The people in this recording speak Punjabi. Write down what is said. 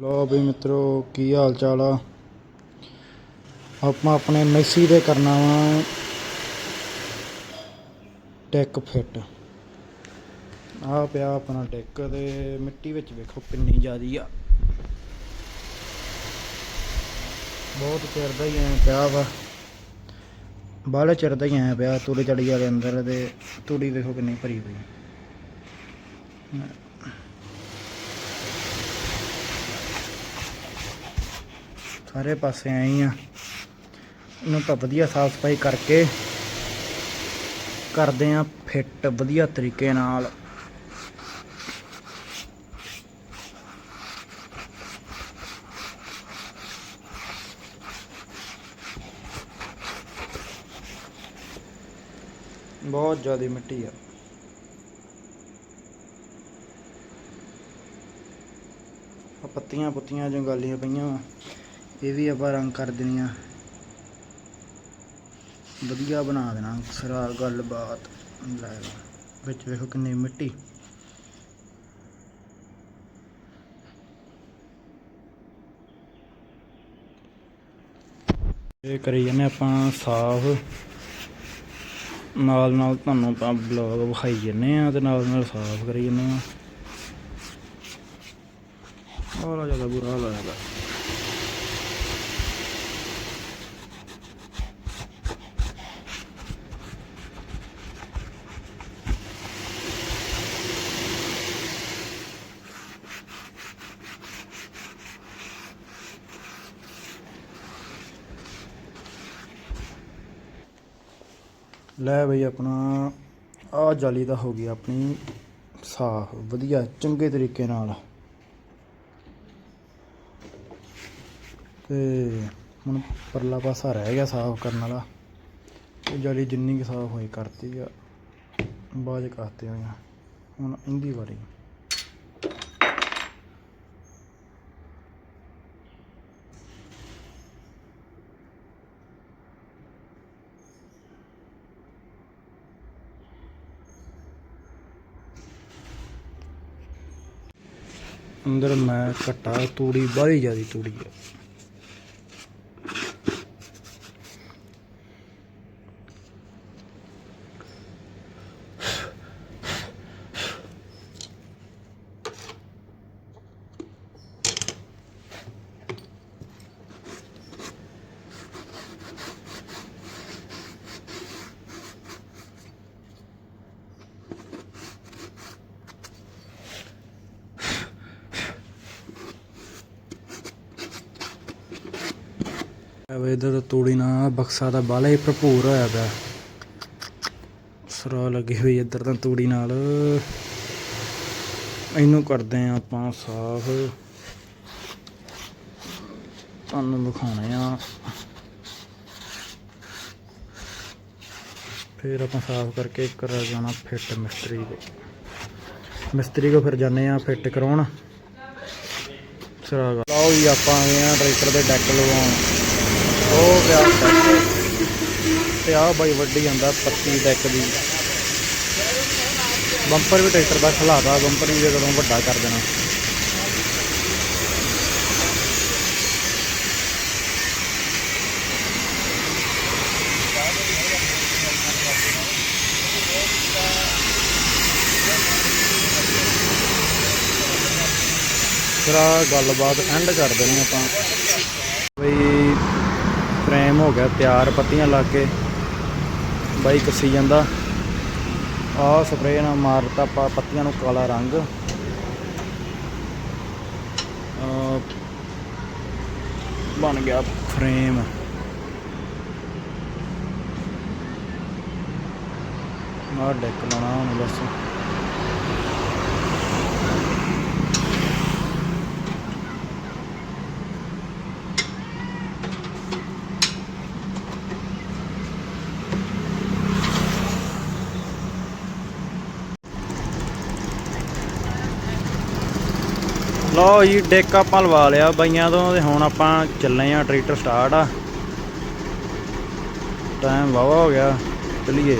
ਲੋ ਵੀ ਮਿੱਤਰੋ, ਕੀ ਹਾਲ ਚਾਲ ਆ? ਆਪਾਂ ਆਪਣੇ ਮੈਸੀ ਦੇ ਕਰਨਾ ਵਾ ਟੈਕ ਫਿੱਟ। ਆ ਪਿਆ ਆਪਣਾ ਟੈਕ ਤੇ ਮਿੱਟੀ ਵਿੱਚ ਵੇਖੋ ਕਿੰਨੀ ਜ਼ਿਆਦੀ ਆ। ਬਹੁਤ ਚਿਰ ਦਾ ਹੀ ਐ ਪਿਆ ਵਾ। ਬਾਹਲੇ ਚਿਰ ਦਾ ਹੀ ਐ ਪਿਆ ਤੂੜੀ ਚੜੀ ਵਾਲੇ ਅੰਦਰ ਤੇ ਤੂੜੀ ਵੇਖੋ ਕਿੰਨੀ ਭਰੀ ਪਈ ਸਾਰੇ ਪਾਸੇ ਆਏ ਹੀ ਆ। ਇਹਨੂੰ ਤਾਂ ਵਧੀਆ ਸਾਫ਼ ਸਫ਼ਾਈ ਕਰਕੇ ਕਰਦੇ ਆ ਫਿੱਟ, ਵਧੀਆ ਤਰੀਕੇ ਨਾਲ। ਬਹੁਤ ਜ਼ਿਆਦਾ ਮਿੱਟੀ ਆ। ਪੱਤੀਆਂ ਪੁੱਤੀਆਂ ਜੰਗਾਲੀਆਂ ਪਈਆਂ ਵਾ। ਇਹ ਵੀ ਆਪਾਂ ਰੰਗ ਕਰ ਦੇਣੀਆਂ ਵਧੀਆ ਬਣਾ ਦੇਣਾ ਸਰਾ ਗੱਲਬਾਤ। ਲੈ ਲਓ। ਵਿੱਚ ਵੇਖੋ ਕਿੰਨੀ ਮਿੱਟੀ। ਇਹ ਕਰੀ ਜਾਂਦੇ ਆਪਾਂ ਸਾਫ਼। ਨਾਲ ਨਾਲ ਤੁਹਾਨੂੰ ਆਪਾਂ ਬਲੌਗ ਵਿਖਾਈ ਜਾਂਦੇ ਆ ਤੇ ਨਾਲ ਨਾਲ ਸਾਫ਼ ਕਰੀ ਜਾਂਦੇ ਆ। ਬੜਾ ਜ਼ਿਆਦਾ ਬੁਰਾ ਹਾਲ ਹੋਇਆ ਲੈ ਬਈ ਆਪਣਾ ਆ ਜਾਲੀ ਦਾ ਹੋ ਗਈ ਆਪਣੀ। ਸਾਫ਼, ਵਧੀਆ, ਚੰਗੇ ਤਰੀਕੇ ਨਾਲ। ਤੇ ਹੁਣ ਪਰਲਾ ਪਾਸਾ ਰਹਿ ਗਿਆ ਸਾਫ਼ ਕਰਨ ਵਾਲਾ। ਇਹ ਜਾਲੀ ਜਿੰਨੀ ਕੁ ਸਾਫ਼ ਹੋਈ, ਕਰਤੀ ਆ। ਬਾਅਦ 'ਚ ਕਰਤੇ ਹੋਈਆਂ। ਹੁਣ ਇਹਦੀ ਵਾਰੀ। ਅੰਦਰ ਮੈਂ ਘਟਾ ਤੂੜੀ ਬਾਹਲੀ ਜਿਆਦੀ ਤੂੜੀ ਆ। ਐਵੇਂ ਇਧਰ ਤੂੜੀ ਨਾਲ ਬਕਸਾ ਦਾ ਬਾਲਾ ਹੀ ਭਰਪੂਰ ਹੋਇਆ ਪਿਆ। ਸਰਾ ਲੱਗੀ ਹੋਈ ਇੱਧਰ ਤਾਂ ਤੂੜੀ ਨਾਲ। ਇਹਨੂੰ ਕਰਦੇ ਆ ਆਪਾਂ ਸਾਫ਼। ਤੁਹਾਨੂੰ ਵਿਖਾਉਣੇ ਆ। ਫਿਰ ਆਪਾਂ ਸਾਫ਼ ਕਰਕੇ ਕਰ ਜਾਣਾ ਫਿੱਟ ਮਿਸਤਰੀ ਕੋ ਮਿਸਤਰੀ ਕੋ ਫਿਰ ਜਾਂਦੇ ਆ ਫਿੱਟ ਕਰਾਉਣ। ਸਰਾ ਲਓ ਜੀ, ਆਪਾਂ ਆ ਗਏ ਆ ਟਰੈਕਟਰ ਦੇ ਡੈਕ ਲਵਾਉਣ। ਉਹ ਪਿਆ ਤੇ ਆ ਬਾਈ ਵੱਡੀ ਜਾਂਦਾ ਪੱਤੀ ਡੈਕ ਦੀ। ਬੰਪਰ ਵੀ ਟਰੈਕਟਰ ਦਾ ਖਲਾਦਾ ਬੰਪਰ ਵੀ ਜਦੋਂ ਵੱਡਾ ਕਰ ਦੇਣਾ। ਫਿਰ ਗੱਲਬਾਤ ਐਂਡ ਕਰ ਦੇਣੀ ਆਪਾਂ। ਫਰੇਮ ਹੋ ਗਿਆ, ਤਿਆਰ ਪੱਤੀਆਂ ਲਾ ਕੇ ਬਾਈ ਕੱਸੀ ਜਾਂਦਾ। ਆਹ ਸਪਰੇਅ ਨਾਲ ਮਾਰਤਾ ਆਪਾਂ ਪੱਤੀਆਂ ਨੂੰ ਕਾਲਾ ਰੰਗ। ਬਣ ਗਿਆ ਫਰੇਮ ਆਹ ਡੈਕ ਲਾਉਣਾ ਹੁਣ ਬਸ। ਲਓ ਜੀ, ਡੈਕ ਆਪਾਂ ਲਵਾ ਲਿਆ ਬਾਈਆਂ ਤੋਂ ਤੇ ਹੁਣ ਆਪਾਂ ਚੱਲੇ ਆ, ਟਰੈਕਟਰ ਸਟਾਰਟ ਆ। ਟਾਈਮ ਵਾਵਾ ਹੋ ਗਿਆ, ਚਲਿਏ।